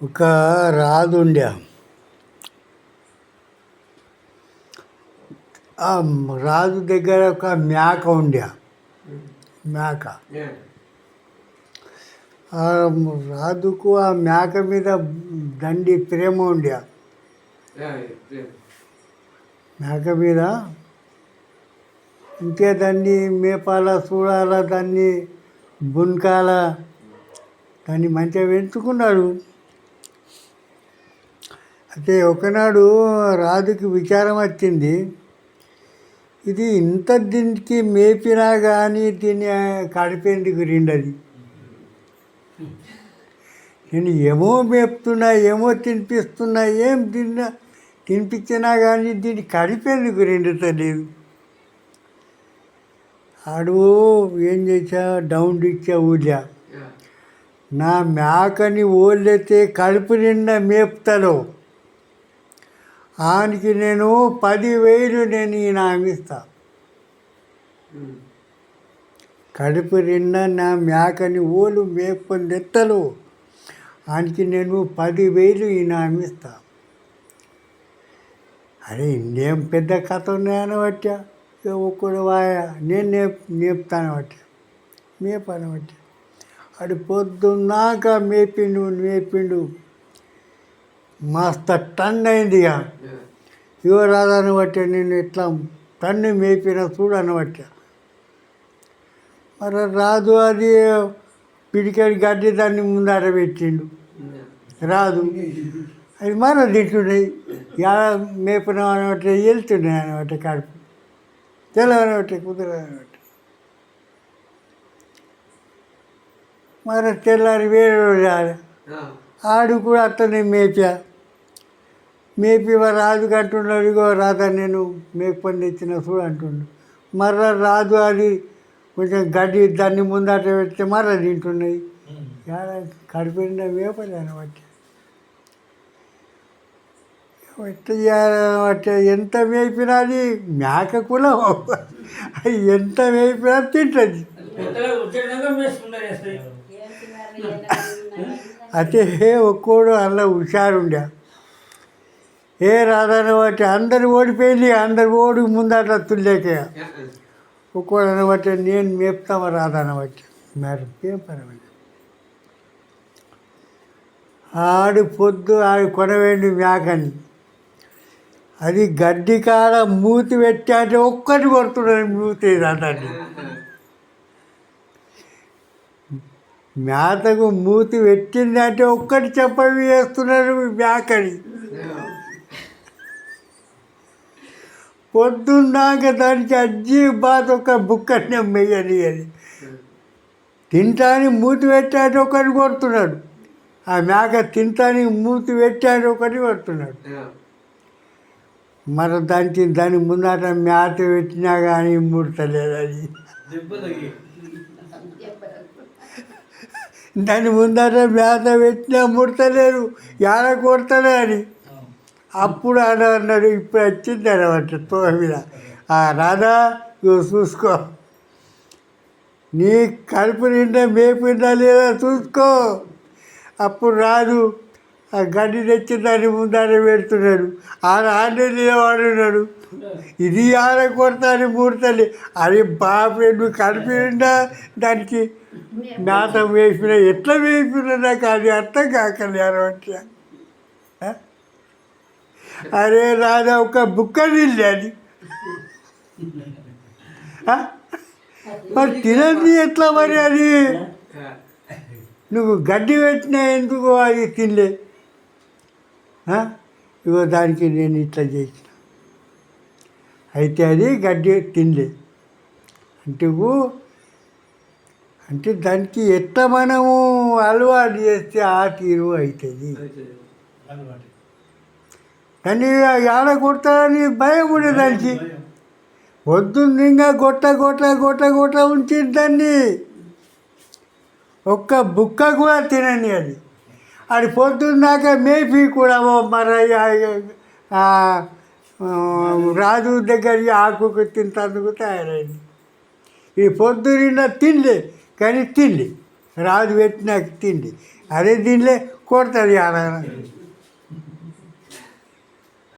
ఒక రాదు ఉండే ఆ రాజు దగ్గర ఒక మేక ఉండే. మేక. ఆ రాజుకు ఆ మేక మీద దండి ప్రేమ ఉండే. మేక మీద ఇంకే దాన్ని మేపాల చూడాల దాన్ని బునకాల దాన్ని మంచిగా పెంచుకున్నాడు. అయితే ఒకనాడు రాజుకి విచారం వచ్చింది. ఇది ఇంత దీనికి మేపినా కానీ దీన్ని కడిపేందుకు రెండది నేను ఏమో మేపుతున్నా ఏమో తినిపిస్తున్నా ఏం తిన్నా తినిపించినా కానీ దీన్ని కడిపేందుకు రెండుతలేదు ఆడు ఏం చేసా డౌన్ ఇచ్చా ఊళ్ళా. నా మేకని ఓళ్ళైతే కడుపు నిండా మేపుతాడు ఆయనకి నేను పదివేలు నేను ఈయన ఇస్తా కడుపు నిండా నా మేకని ఓలు మేపుకొని తెత్తలు ఆయనకి నేను పదివేలు ఈయన ఇస్తా అరే ఇన్నేం పెద్ద కథ ఉన్నాయని బట్టా ఒక్కడు వాయా? నేను నేప్ నేపుతాను బట్టా మేపాను బట్టా అడి పొద్దున్నాక మేపిండు మేపిండు. మస్తు టన్ అయింది ఇక. రాదని బట్టి నేను ఇట్లా టన్ను మేపిన చూడని బట్టి మరి రాదు అది పిడికాడి గడ్డి దాన్ని ముందర పెట్టిండు. రాదు అది మన తింటున్నాయి ఎలా మేపినాం అనబట్టి వెళ్తున్నాయి అనమాట కడుపు. తెల్లవనబట్టి కుదరనబట్టి మరి తెల్లారి వేరే ఆడు కూడా అట్లనే మేపా. మేపి రాజు అంటున్నాడు ఇగో రాదా నేను మేపని తెచ్చిన చూడు అంటుండు. మర్ర రాజు అది కొంచెం గడ్డి దాన్ని ముందట పెడితే మర్ర తింటున్నాయి. ఏడ కడిపోయిన మేపలే అనమాట ఎట్ట చేయాలన్నమాట ఎంత మేపినా అది మేక కూడా అది ఎంత మేపినా తింటుంది. అయితే ఒక్కోడు అలా హుషారుండే. ఏ రాదని బట్టి అందరు ఓడిపోయింది అందరు ఓడి ముందట తుల్లేక. ఒక్కోడని బట్టి నేను మేపుతామా రాదని బట్టి. మరి ఏం పని ఆడు పొద్దు ఆడు కొనవేండి మేకని. అది గడ్డి కాడ మూతి పెట్టాటే ఒక్కటి కొడుతున్నాడు మూతి అతన్ని మేతకు మూతి పెట్టిందంటే ఒక్కటి చెప్పవి వేస్తున్నారు మేకని. పొద్దున్నాక దానికి అజ్జి బాధ ఒక బుక్కనే మెయ్యని అని తింటాని మూతి పెట్టాడు ఒకటి కొడుతున్నాడు. ఆ మేక తింటాని మూతి పెట్టాడు ఒకటి కొడుతున్నాడు. మరి దానికి దాని ముందట మేత పెట్టినా కానీ ముడతలేదు అది దాని ముందట మేత పెట్టినా ముడతలేరు ఏడ కొడతాడు అని. అప్పుడు ఆడ అన్నాడు ఇప్పుడు వచ్చింది అనమాట తోవ మీద. ఆ రాధా నువ్వు చూసుకో. నీ కడుపు నిండా మేపిందా లేదా చూసుకో. అప్పుడు రాదు ఆ గడ్డి తెచ్చి దాన్ని ముందానే పెడుతున్నాడు. ఆడ ఆడే వాడున్నాడు ఇది ఆడ కొడతాను మూడతలే అరే బాబు నువ్వు కడుపు నిండా దానికి నాటం వేసిన ఎట్లా వేసిన నాకు అది అర్థం కాకండి అనమాట అరే రాదా ఒక బుక్క నీళ్ళు అది మరి తినది ఎట్లా మరి అది? నువ్వు గడ్డి పెట్టినా ఎందుకు అది తినలే? ఇగో దానికి నేను ఇట్లా చేసిన. అయితే అది గడ్డి తినలే. అంటే అంటే దానికి ఎట్లా మనము అలవాటు చేస్తే ఆ తీరు అవుతుంది అలవాటు. కానీ ఆడ కొడతారని భయం ఉండే దానికి. పొద్దున్న ఇంకా గొట్ట గొట్ట గొట్ట గొట్ట ఉంచింది దాన్ని. ఒక్క బుక్క కూడా తినని అది. అది పొద్దున్నాక మేపి కూడా ఆ, రాజు దగ్గర ఆకుకు తింటందుకు తయారైంది. ఈ పొద్దున్న తినలే కానీ తిండి రాజు పెట్టినాక తిండి అదే తినలే కొడుతుంది ఆడ